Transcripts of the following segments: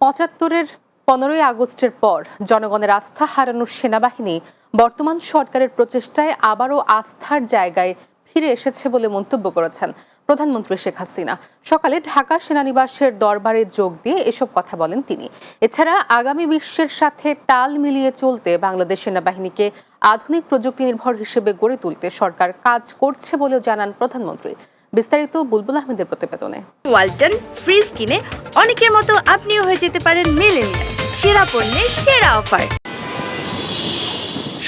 পঁচাত্তরের পনেরোই আগস্টের পর জনগণের আস্থা হারানোর সেনাবাহিনী বর্তমান সরকারের প্রচেষ্টায় আবারও আস্থার জায়গায় ফিরে এসেছে বলে মন্তব্য করেছেন প্রধানমন্ত্রী শেখ হাসিনা। সকালে ঢাকা সেনানিবাসের দরবারে যোগ দিয়ে এসব কথা বলেন তিনি। এছাড়া আগামী বিশ্বের সাথে তাল মিলিয়ে চলতে বাংলাদেশ সেনাবাহিনীকে আধুনিক প্রযুক্তি নির্ভর হিসেবে গড়ে তুলতে সরকার কাজ করছে বলেও জানান প্রধানমন্ত্রী। বিস্তারিত বুলবুল আহমেদের প্রতিবেদনে। ওয়ালটন ফ্রিজ কিনে অনেকের মতো আপনিও হয়ে যেতে পারেন মেলেনিয়া সেরা পণ্যের সেরা অফার।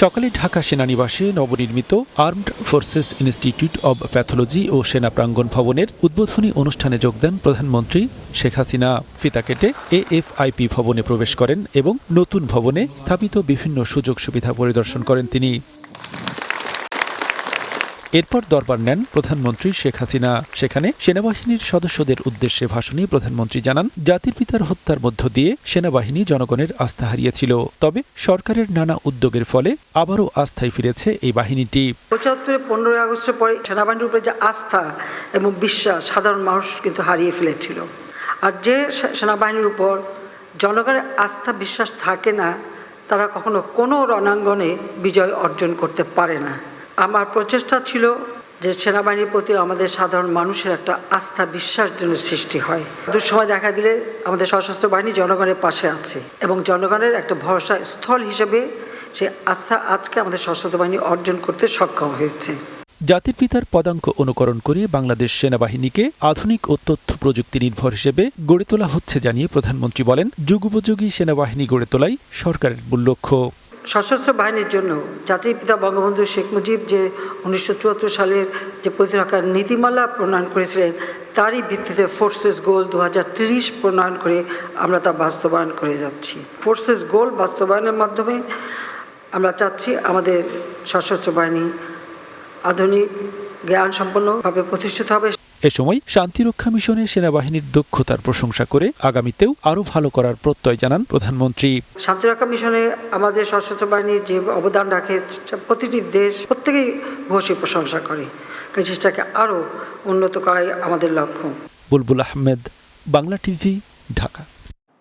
সকালে ঢাকা সেনানিবাসে নবনির্মিত armed forces institute of pathology ও সেনা প্রাঙ্গণ ভবনের উদ্বোধনী অনুষ্ঠানে যোগ দেন প্রধানমন্ত্রী শেখ হাসিনা। ফিতা কেটে এএফআইপি ভবনে প্রবেশ করেন এবং নতুন ভবনে স্থাপিত বিভিন্ন সুযোগ সুবিধা পরিদর্শন করেন তিনি। এরপর দরবার নেন প্রধানমন্ত্রী শেখ হাসিনা। সেখানে সেনাবাহিনীর সদস্যদের উদ্দেশ্যে ভাষণে প্রধানমন্ত্রী জানান, জাতির পিতার হত্যার মধ্য দিয়ে সেনাবাহিনী জনগণের আস্থা হারিয়েছিল। তবে সরকারের নানা উদ্যোগের ফলে আবারও আস্থায় ফিরেছে এই বাহিনীটি। পঁচাত্তরে পনেরোই আগস্টের পরে সেনাবাহিনীর উপরে যে আস্থা এবং বিশ্বাস সাধারণ মানুষ কিন্তু হারিয়ে ফেলেছিল। আর যে সেনাবাহিনীর উপর জনগণের আস্থা, বিশ্বাস থাকে না, তারা কখনো কোনো রণাঙ্গনে বিজয় অর্জন করতে পারে না। আমার প্রচেষ্টা ছিল যে সেনাবাহিনীর প্রতি আমাদের সাধারণ মানুষের একটা আস্থা, বিশ্বাস যেন সৃষ্টি হয়। দুঃসময় দেখা দিলে আমাদের সশস্ত্র বাহিনী জনগণের পাশে আছে এবং জনগণের একটা ভরসা স্থল হিসেবে সে আস্থা আজকে আমাদের সশস্ত্র বাহিনী অর্জন করতে সক্ষম হয়েছে। জাতির পিতার পদাঙ্ক অনুকরণ করে বাংলাদেশ সেনাবাহিনীকে আধুনিক ও তথ্য প্রযুক্তি নির্ভর হিসেবে গড়ে তোলা হচ্ছে, জানিয়ে প্রধানমন্ত্রী বলেন। যুগোপযোগী সেনাবাহিনী গড়ে তোলাই সরকারের মূল লক্ষ্য। সশস্ত্র বাহিনীর জন্য জাতির পিতা বঙ্গবন্ধু শেখ মুজিব যে উনিশশো চুয়াত্তর সালের যে প্রতিরক্ষার নীতিমালা প্রণয়ন করেছিলেন, তারই ভিত্তিতে ফোর্সেস গোল দু প্রণয়ন করে আমরা তা বাস্তবায়ন করে যাচ্ছি। ফোর্সেস গোল বাস্তবায়নের মাধ্যমে আমরা চাচ্ছি আমাদের সশস্ত্র বাহিনী আধুনিক জ্ঞান সম্পন্নভাবে প্রতিষ্ঠিত হবে। এ সময় শান্তিরক্ষা মিশনে সেনাবাহিনীর দক্ষতার প্রশংসা করে আগামীতেও আরও ভালো করার প্রত্যয় জানান প্রধানমন্ত্রী। শান্তিরক্ষা মিশনে আমাদের সশস্ত্র বাহিনীর যে অবদান রাখে প্রতিটি দেশ প্রত্যেকেই ভূয়সী প্রশংসা করে। সেটাকে আরও উন্নত করাই আমাদের লক্ষ্য। বুলবুল আহমেদ বাংলা টিভি ঢাকা।